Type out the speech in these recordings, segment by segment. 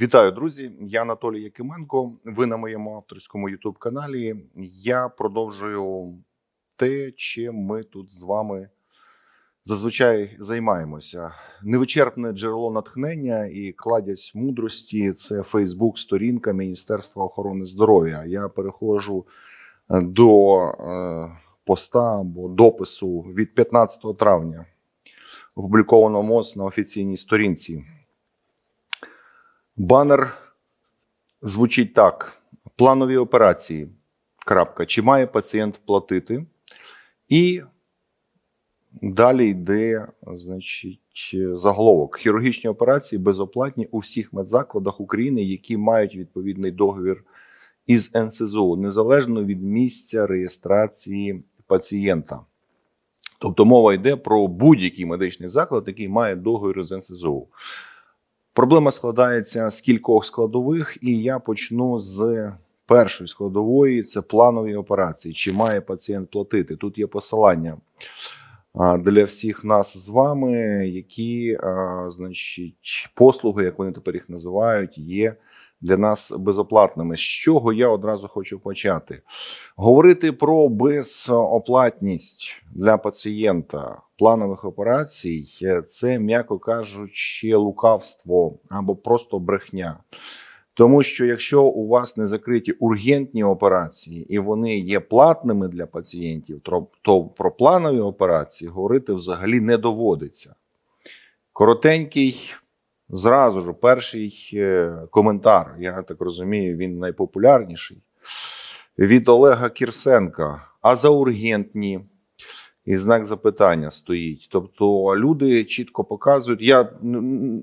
Вітаю, друзі! Я Анатолій Якименко. Ви на моєму авторському youtube каналі. Я продовжую те, чим ми тут з вами зазвичай займаємося. Невичерпне джерело натхнення і кладязь мудрості це Фейсбук-сторінка Міністерства охорони здоров'я. Я переходжу е, до е, поста або допису від 15 травня, опублікованого МОЗ на офіційній сторінці. Банер звучить так: планові операції. Крапка. Чи має пацієнт платити? І далі йде, значить, заголовок. Хірургічні операції безоплатні у всіх медзакладах України, які мають відповідний договір із НСЗУ, незалежно від місця реєстрації пацієнта. Тобто мова йде про будь-який медичний заклад, який має договір з НСЗУ. Проблема складається з кількох складових, і я почну з першої складової: це планові операції. Чи має пацієнт платити? Тут є посилання для всіх нас з вами, які, значить, послуги, як вони тепер їх називають, є для нас безоплатними. З чого я одразу хочу почати? Говорити про безоплатність для пацієнта планових операцій це, м'яко кажучи, лукавство або просто брехня. Тому що якщо у вас не закриті ургентні операції і вони є платними для пацієнтів, то- про планові операції говорити взагалі не доводиться. Коротенький, зразу ж, перший е, коментар, я так розумію, він найпопулярніший. Від Олега Кірсенка. А за ургентні? І знак запитання стоїть. Тобто люди чітко показують. Я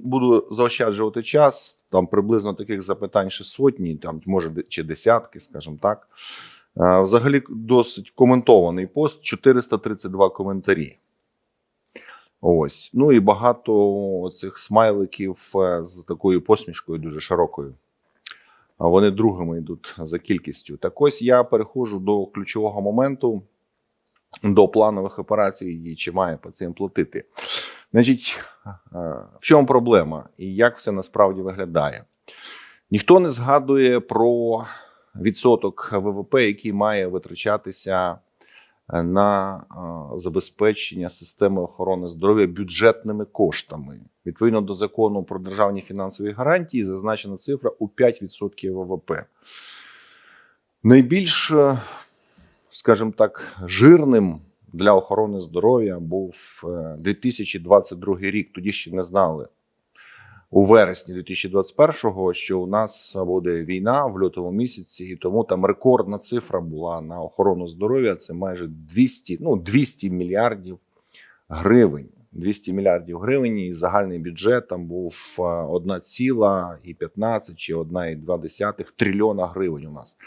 буду заощаджувати час. Там приблизно таких запитань ще сотні, там може чи десятки, скажімо так. Е, Взагалі досить коментований пост, 432 коментарі. Ось. Ну і багато цих смайликів е, з такою посмішкою дуже широкою. Вони другими йдуть за кількістю. Так ось я переходжу до ключового моменту до планових операцій і чи має пацієнт платити. Значить, е, в чому проблема і як все насправді виглядає? Ніхто не згадує про відсоток ВВП, який має витрачатися на е, забезпечення системи охорони здоров'я бюджетними коштами. Відповідно до закону про державні фінансові гарантії, зазначена цифра у 5% ВВП. Найбільш, е, скажімо так, жирним для охорони здоров'я був е, 2022 рік. Тоді ще не знали у вересні 2021-го, що у нас буде війна в лютому місяці, і тому там рекордна цифра була на охорону здоров'я. Це майже 200, ну 200 мільярдів гривень. 200 мільярдів гривень, і загальний бюджет там був е, 1,15 чи 1,2 трильйона гривень у нас.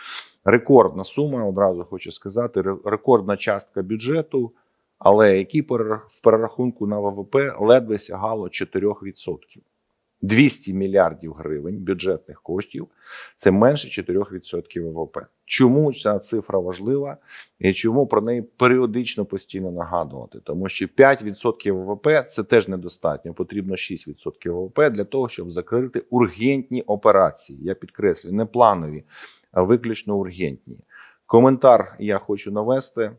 Рекордна сума, одразу хочу сказати, рекордна частка бюджету, але перер- в перерахунку на ВВП ледве сягало 4%. 200 мільярдів гривень бюджетних коштів це менше 4% ВВП. Чому ця цифра важлива і чому про неї періодично постійно нагадувати? Тому що 5% ВВП це теж недостатньо. Потрібно 6% ВВП для того, щоб закрити ургентні операції. Я підкреслюю, не планові, а виключно ургентні. Коментар я хочу навести.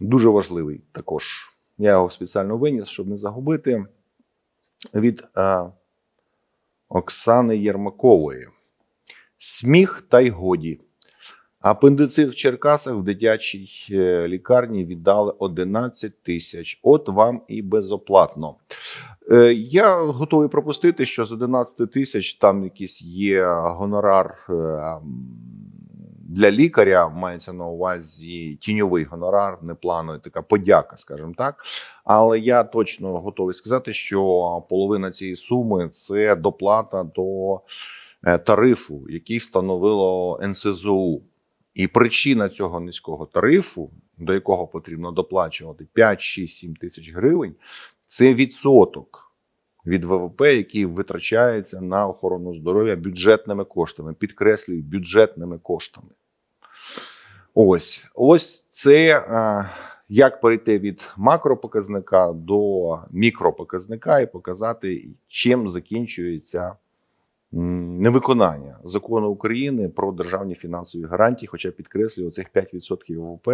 Дуже важливий також. Я його спеціально виніс, щоб не загубити. Від е, Оксани Єрмакової. Сміх та й годі. Апендицит в Черкасах в дитячій е, лікарні віддали 11 тисяч. От вам і безоплатно. Е, Я готовий пропустити, що з 11 тисяч там якийсь є гонорар е, для лікаря, мається на увазі тіньовий гонорар, не плановий, така подяка, скажімо так. Але я точно готовий сказати, що половина цієї суми це доплата до е, тарифу, який встановило НСЗУ. І причина цього низького тарифу, до якого потрібно доплачувати 5, 6, 7 тисяч гривень, це відсоток від ВВП, який витрачається на охорону здоров'я бюджетними коштами. Підкреслюю, бюджетними коштами. Ось, ось це, е, як перейти від макропоказника до мікропоказника і показати, чим закінчується невиконання закону України про державні фінансові гарантії, хоча підкреслюю, цих 5% ВВП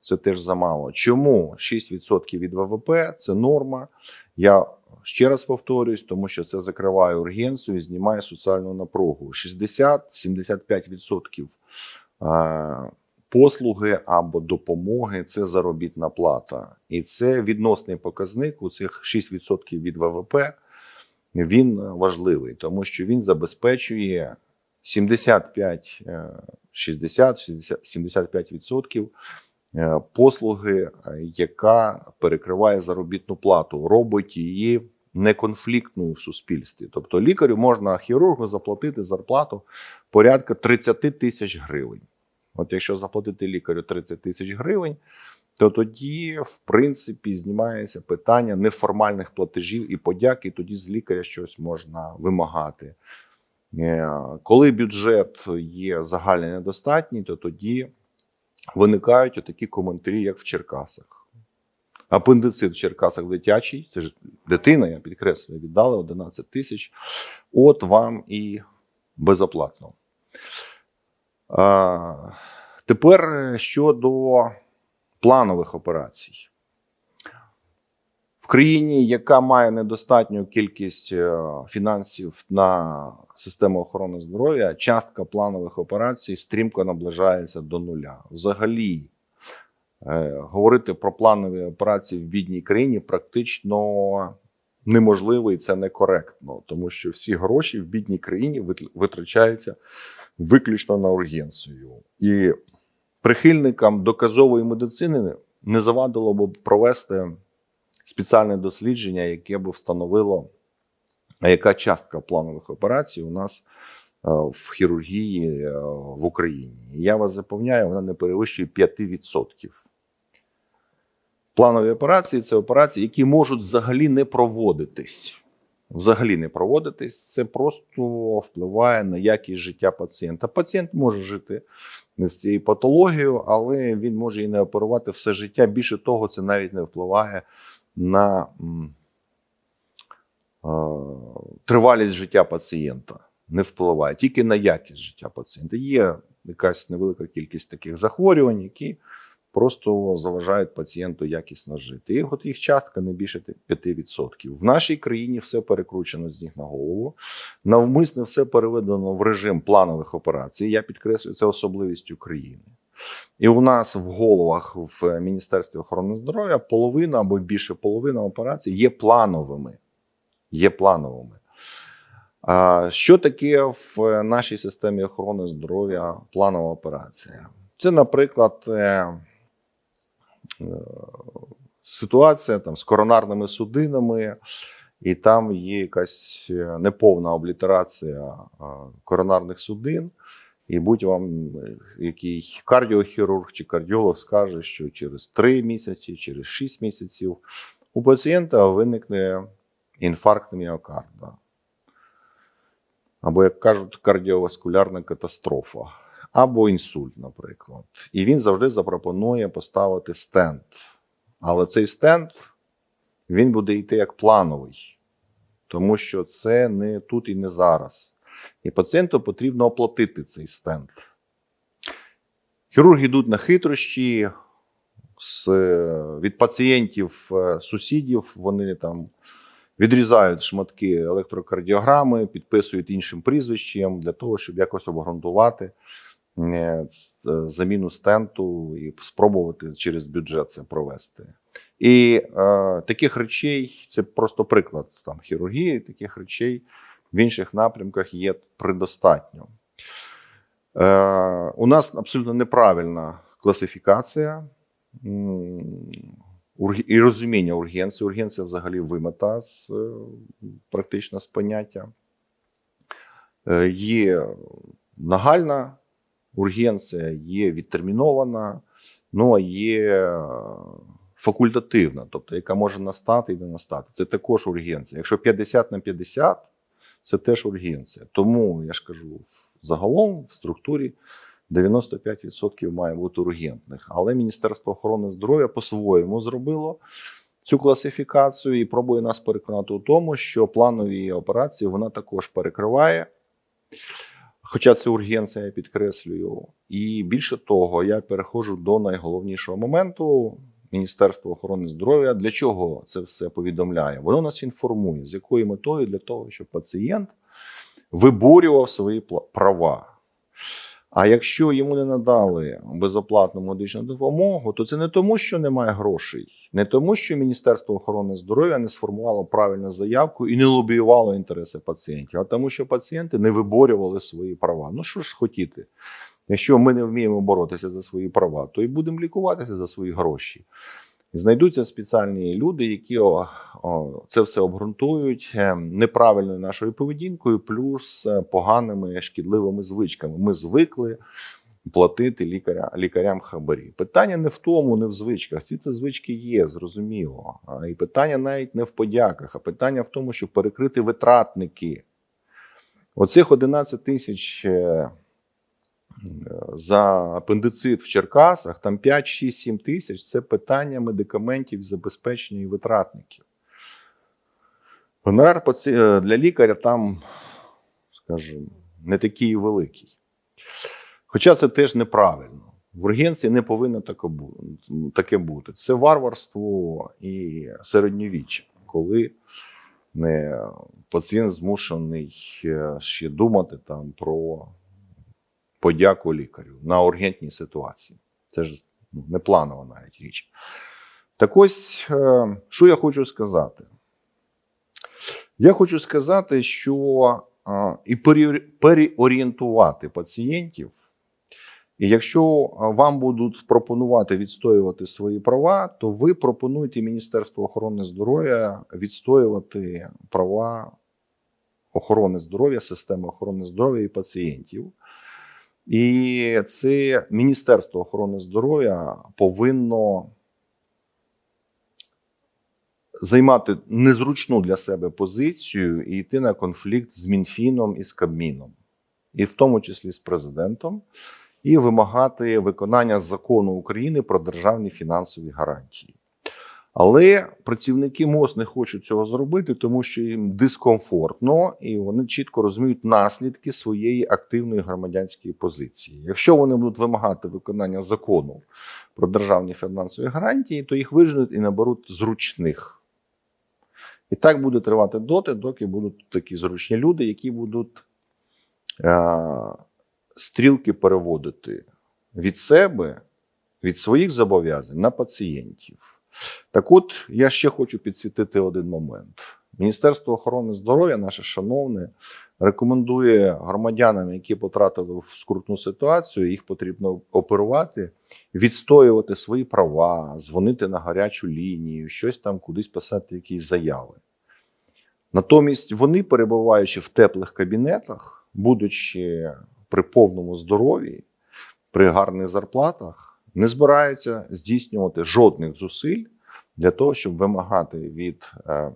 це теж замало. Чому 6% від ВВП це норма? Я ще раз повторюсь, тому що це закриває ургенцію і знімає соціальну напругу. 60-75% е, послуги або допомоги це заробітна плата, і це відносний показник у цих 6% від ВВП. Він важливий, тому що він забезпечує 75, е, 60, 60 75% е, послуги, е, яка перекриває заробітну плату, робить її неконфліктною в суспільстві. Тобто лікарю можна хірургу заплатити зарплату порядка 30 тисяч гривень. От якщо заплатити лікарю 30 тисяч гривень, то тоді, в принципі, знімається питання неформальних платежів і подяк, і тоді з лікаря щось можна вимагати. Е, Коли бюджет є загальний недостатній, то тоді виникають такі коментарі, як в Черкасах. Апендицит в Черкасах дитячий, це ж дитина, я підкреслюю, віддали 11 тисяч. От вам і безоплатно. А, тепер щодо планових операцій. В країні, яка має недостатню кількість е, фінансів на систему охорони здоров'я, частка планових операцій стрімко наближається до нуля. Взагалі, е, говорити про планові операції в бідній країні практично неможливо і це некоректно, тому що всі гроші в бідній країні витрачаються виключно на ургенцію. І прихильникам доказової медицини не завадило б провести спеціальне дослідження, яке б встановило, а яка частка планових операцій у нас е, в хірургії е, в Україні. Я вас запевняю, вона не перевищує 5%. Планові операції це операції, які можуть взагалі не проводитись. Взагалі не проводитись, це просто впливає на якість життя пацієнта. Пацієнт може жити з цією патологією, але він може і не оперувати все життя. Більше того, це навіть не впливає на тривалість життя пацієнта. Не впливає тільки на якість життя пацієнта. Є якась невелика кількість таких захворювань, які просто заважають пацієнту якісно жити. І от їх частка не більше 5%. В нашій країні все перекручено з ніг на голову. Навмисне все переведено в режим планових операцій. Я підкреслюю, це особливість України. І у нас в головах в Міністерстві охорони здоров'я половина або більше половина операцій є плановими. Є плановими. Що таке в нашій системі охорони здоров'я планова операція? Це, наприклад, е, е, ситуація там, з коронарними судинами, і там є якась е, неповна облітерація е, коронарних судин. І будь вам е, який кардіохірург чи кардіолог скаже, що через 3 місяці, через 6 місяців у пацієнта виникне інфаркт міокарда. Або, як кажуть, кардіоваскулярна катастрофа, або інсульт, наприклад. І він завжди запропонує поставити стенд. Але цей стенд він буде йти як плановий, тому що це не тут і не зараз. І пацієнту потрібно оплатити цей стенд. Хірурги йдуть на хитрощі з, від пацієнтів, е, сусідів, вони там відрізають шматки електрокардіограми, підписують іншим прізвищем для того, щоб якось обґрунтувати е, е, заміну стенту і спробувати через бюджет це провести. І е, таких речей це просто приклад там хірургії, таких речей в інших напрямках є предостатньо. Е, у нас абсолютно неправильна класифікація і розуміння ургенції. Ургенція взагалі вимета з е, практично з поняття. Е, Є нагальна ургенція, є відтермінована, ну а є е, факультативна, тобто яка може настати і не настати. Це також ургенція. Якщо 50 на 50, це теж ургенція. Тому я ж кажу, загалом в структурі 95% має бути ургентних. Але Міністерство охорони здоров'я по-своєму зробило цю класифікацію і пробує нас переконати у тому, що планові операції вона також перекриває. Хоча це ургенція, я підкреслюю. І більше того, я переходжу до найголовнішого моменту. Міністерство охорони здоров'я для чого це все повідомляє? Воно нас інформує, з якою метою для того, щоб пацієнт виборював свої права. А якщо йому не надали безоплатну медичну допомогу, то це не тому, що немає грошей, не тому, що Міністерство охорони здоров'я не сформувало правильну заявку і не лобіювало інтереси пацієнтів, а тому, що пацієнти не виборювали свої права. Ну що ж хотіти? Якщо ми не вміємо боротися за свої права, то і будемо лікуватися за свої гроші. Знайдуться спеціальні люди, які о, о, це все обґрунтують е, неправильною нашою поведінкою, плюс е, поганими шкідливими звичками. Ми звикли платити лікаря, лікарям хабарі. Питання не в тому, не в звичках. Ці то звички є, зрозуміло. І питання навіть не в подяках, а питання в тому, щоб перекрити витратники. Оцих 11 тисяч. Е, за апендицит в Черкасах, там 5, 6, 7 тисяч це питання медикаментів, забезпечення і витратників. Гонорар е, для лікаря там, скажімо, не такий великий. Хоча це теж неправильно. В ургенції не повинно таке бути. Це варварство і середньовіччя, коли пацієнт змушений е, ще думати там про подяку лікарю на ургентній ситуації. Це ж ну, не планова навіть річ. Так ось, е, що я хочу сказати? Я хочу сказати, що е, і переорієнтувати пацієнтів. І якщо е, вам будуть пропонувати відстоювати свої права, то ви пропонуєте Міністерству охорони здоров'я відстоювати права охорони здоров'я, системи охорони здоров'я і пацієнтів. І це Міністерство охорони здоров'я повинно займати незручну для себе позицію і йти на конфлікт з Мінфіном і з Кабміном, і в тому числі з президентом, і вимагати виконання закону України про державні фінансові гарантії. Але працівники МОЗ не хочуть цього зробити, тому що їм дискомфортно, і вони чітко розуміють наслідки своєї активної громадянської позиції. Якщо вони будуть вимагати виконання закону про державні фінансові гарантії, то їх виженуть і наберуть зручних. І так буде тривати доти, доки будуть такі зручні люди, які будуть е- стрілки переводити від себе, від своїх зобов'язань на пацієнтів. Так от, я ще хочу підсвітити один момент. Міністерство охорони здоров'я, наше шановне, рекомендує громадянам, які потрапили в скрутну ситуацію, їх потрібно оперувати, відстоювати свої права, дзвонити на гарячу лінію, щось там кудись писати, якісь заяви. Натомість вони, перебуваючи в теплих кабінетах, будучи при повному здоров'ї, при гарних зарплатах, не збираються здійснювати жодних зусиль для того, щоб вимагати від е,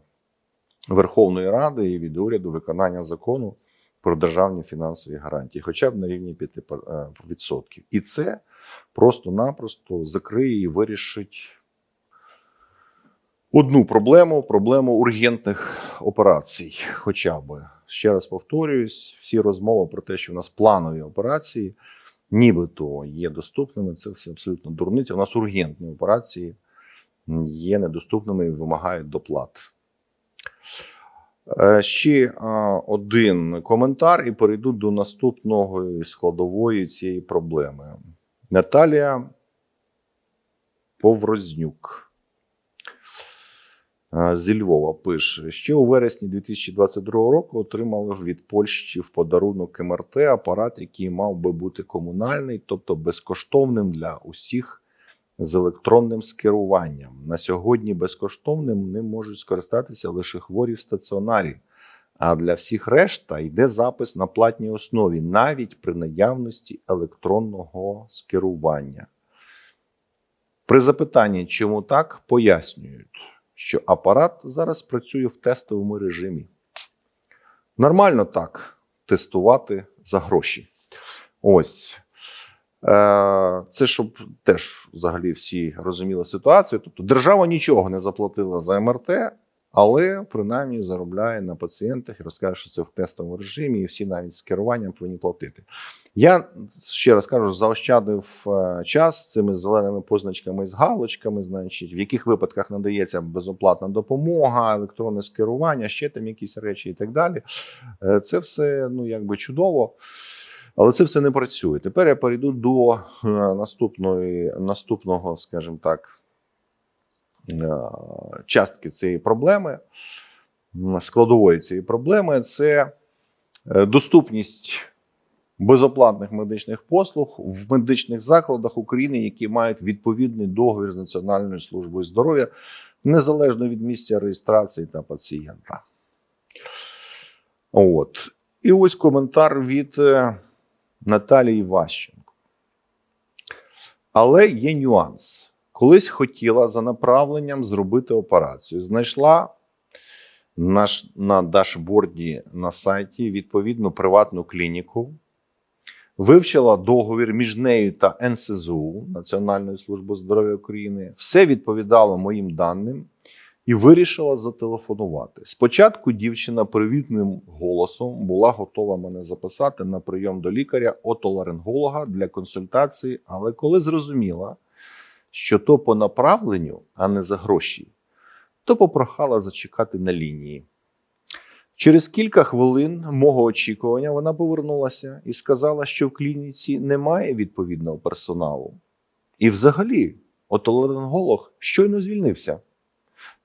Верховної Ради і від уряду виконання закону про державні фінансові гарантії, хоча б на рівні 5%. І це просто-напросто закриє і вирішить одну проблему проблему ургентних операцій. Хоча б ще раз повторююсь, всі розмови про те, що в нас планові операції нібито є доступними. Це все абсолютно дурниця. У нас ургентні операції є недоступними і вимагають доплат. Е, Ще один коментар, і перейду до наступного складової цієї проблеми. Наталія Поврознюк зі Львова пише: ще у вересні 2022 року отримали від Польщі в подарунок МРТ апарат, який мав би бути комунальний, тобто безкоштовним для усіх з електронним скеруванням. На сьогодні безкоштовним ним можуть скористатися лише хворі в стаціонарі. А для всіх решта йде запис на платній основі, навіть при наявності електронного скерування. При запитанні, чому так, пояснюють, що апарат зараз працює в тестовому режимі. Нормально так тестувати за гроші. Ось. Е, Це щоб теж взагалі всі розуміли ситуацію. Тобто держава нічого не заплатила за МРТ, але принаймні заробляє на пацієнтах і розкаже, що це в тестовому режимі, і всі навіть з керуванням повинні платити. Я ще раз кажу, заощадив е, час цими зеленими позначками з галочками, значить, в яких випадках надається безоплатна допомога, електронне скерування, ще там якісь речі і так далі. Е, Це все ну якби чудово. Але це все не працює. Тепер я перейду до е, наступної, наступного, скажімо так, частки цієї проблеми, складової цієї проблеми це е, доступність безоплатних медичних послуг в медичних закладах України, які мають відповідний договір з Національною службою здоров'я, незалежно від місця реєстрації та пацієнта. От. І ось коментар від е, Наталії Ващенко. Але є нюанс. Колись хотіла за направленням зробити операцію. Знайшла на, ш- на дашборді на сайті відповідну приватну клініку, вивчила договір між нею та НСЗУ Національною службою здоров'я України. Все відповідало моїм даним і вирішила зателефонувати. Спочатку дівчина привітним голосом була готова мене записати на прийом до лікаря отоларинголога для консультації, але коли зрозуміла, що то по направленню, а не за гроші, то попрохала зачекати на лінії. Через кілька хвилин мого очікування вона повернулася і сказала, що в клініці немає відповідного персоналу. І взагалі, отоларинголог щойно звільнився.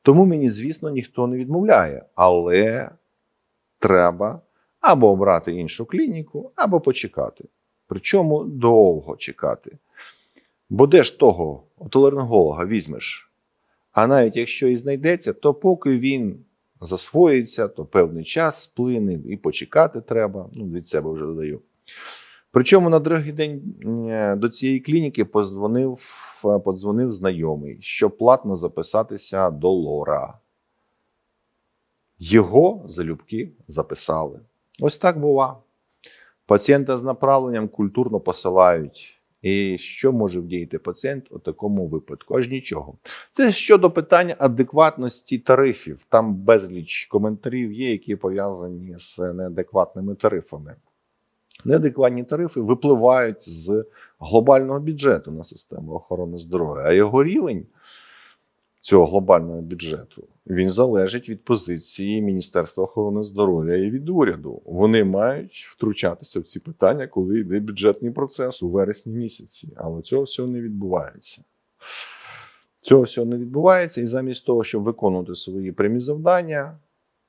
Тому мені, звісно, ніхто не відмовляє, але треба або обрати іншу клініку, або почекати. Причому довго чекати. Бо де ж того отоларинголога візьмеш? А навіть якщо і знайдеться, то поки він засвоїться, то певний час сплине і почекати треба. Ну, від себе вже додаю. Причому на другий день е, до цієї клініки подзвонив, е, подзвонив знайомий, щоб платно записатися до лора. Його залюбки записали. Ось так бува. Пацієнта з направленням культурно посилають. І що може вдіяти пацієнт у такому випадку? Аж нічого. Це щодо питання адекватності тарифів. Там безліч коментарів є, які пов'язані з неадекватними тарифами. Неадекватні тарифи випливають з глобального бюджету на систему охорони здоров'я, а його рівень цього глобального бюджету він залежить від позиції Міністерства охорони здоров'я і від уряду. Вони мають втручатися в ці питання, коли йде бюджетний процес у вересні місяці. Але цього всього не відбувається. Цього всього не відбувається, і замість того, щоб виконувати свої прямі завдання,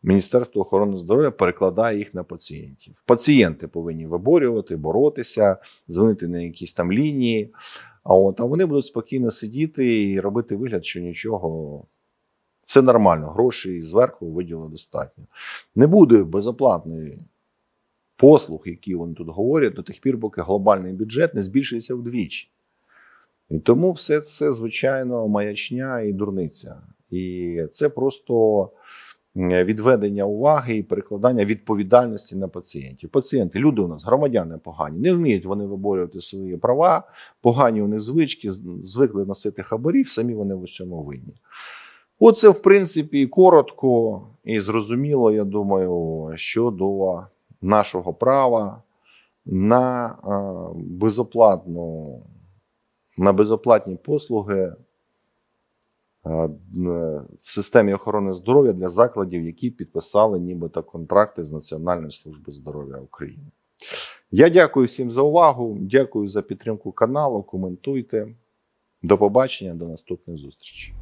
Міністерство охорони здоров'я перекладає їх на пацієнтів. Пацієнти повинні виборювати, боротися, дзвонити на якісь там лінії. А от а вони будуть спокійно сидіти і робити вигляд, що нічого. Це нормально, грошей зверху виділено достатньо. Не буде безоплатної послуг, які вони тут говорять, до тих пір, поки глобальний бюджет не збільшується вдвічі. І тому все це, звичайно, маячня і дурниця. І це просто відведення уваги і перекладання відповідальності на пацієнтів. Пацієнти, люди у нас громадяни погані, не вміють вони виборювати свої права, погані у них звички, звикли носити хабарів, самі вони в усьому винні. Оце, в принципі, коротко і зрозуміло, я думаю, щодо нашого права на безоплатну, на безоплатні послуги в системі охорони здоров'я для закладів, які підписали нібито контракти з Національною службою здоров'я України. Я дякую всім за увагу. Дякую за підтримку каналу. Коментуйте. До побачення, до наступних зустрічей.